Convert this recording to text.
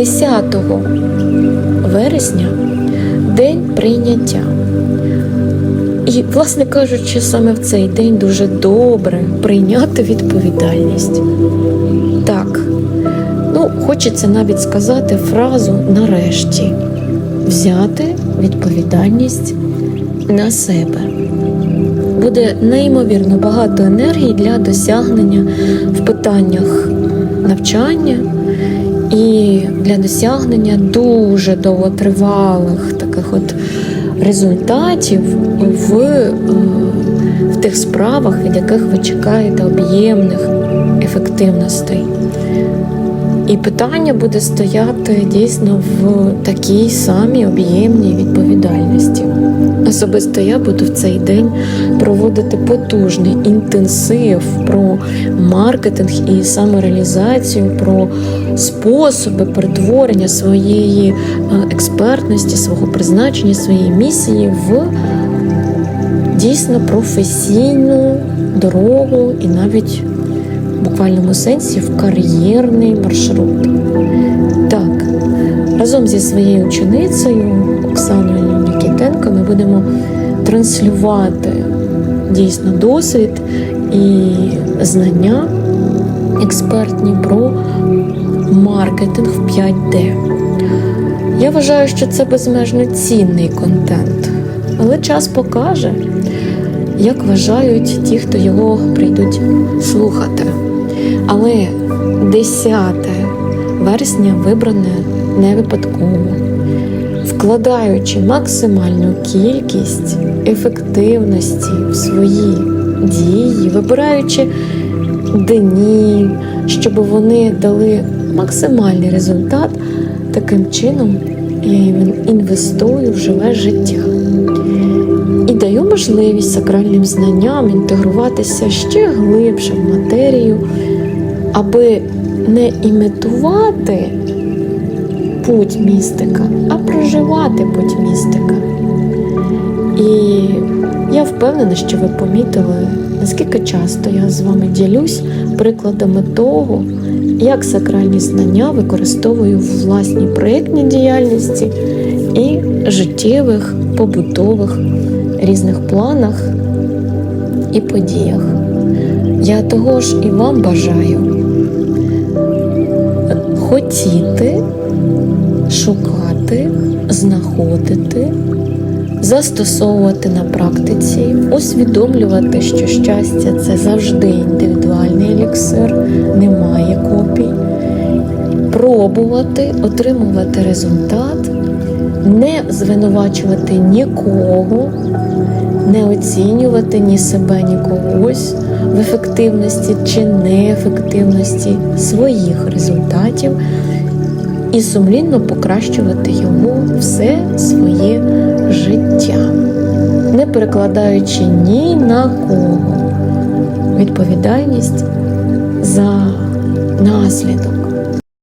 10 вересня день прийняття. І, власне кажучи, саме в цей день дуже добре прийняти відповідальність. Так, ну, хочеться навіть сказати фразу нарешті взяти відповідальність на себе. Буде неймовірно багато енергії для досягнення в питаннях навчання і для досягнення дуже довготривалих таких от результатів в, е, в тих справах, від яких ви чекаєте об'ємних ефективностей. І питання буде стояти дійсно в такій самій об'ємній відповідальності. Особисто я буду в цей день проводити потужний інтенсив про маркетинг і самореалізацію, про способи перетворення своєї е, експертності, свого призначення, своєї місії в дійсно професійну дорогу і навіть буквальному сенсі в кар'єрний маршрут. Так, разом зі своєю ученицею Оксаною Нікітенко ми будемо транслювати дійсно досвід і знання експертні про маркетинг в 5D. Я вважаю, що це безмежно цінний контент, але час покаже, як вважають ті, хто його прийдуть слухати. Але 10 вересня вибране не випадково, вкладаючи максимальну кількість ефективності в свої дії, вибираючи дні, щоб вони дали максимальний результат, таким чином я інвестую в живе життя і даю можливість сакральним знанням інтегруватися ще глибше в матерію, аби не імітувати путь містика, а проживати путь містика. І я впевнена, що ви помітили, наскільки часто я з вами ділюсь прикладами того, як сакральні знання використовую в власній проєктній діяльності і життєвих, побутових різних планах і подіях. Я того ж і вам бажаю хотіти, шукати, знаходити, застосовувати на практиці, усвідомлювати, що щастя це завжди індивідуальний еліксир, немає копій, пробувати, отримувати результат, не звинувачувати нікого, не оцінювати ні себе, ні когось в ефективності чи неефективності своїх результатів і сумлінно покращувати йому все своє життя, не перекладаючи ні на кого відповідальність за наслідок.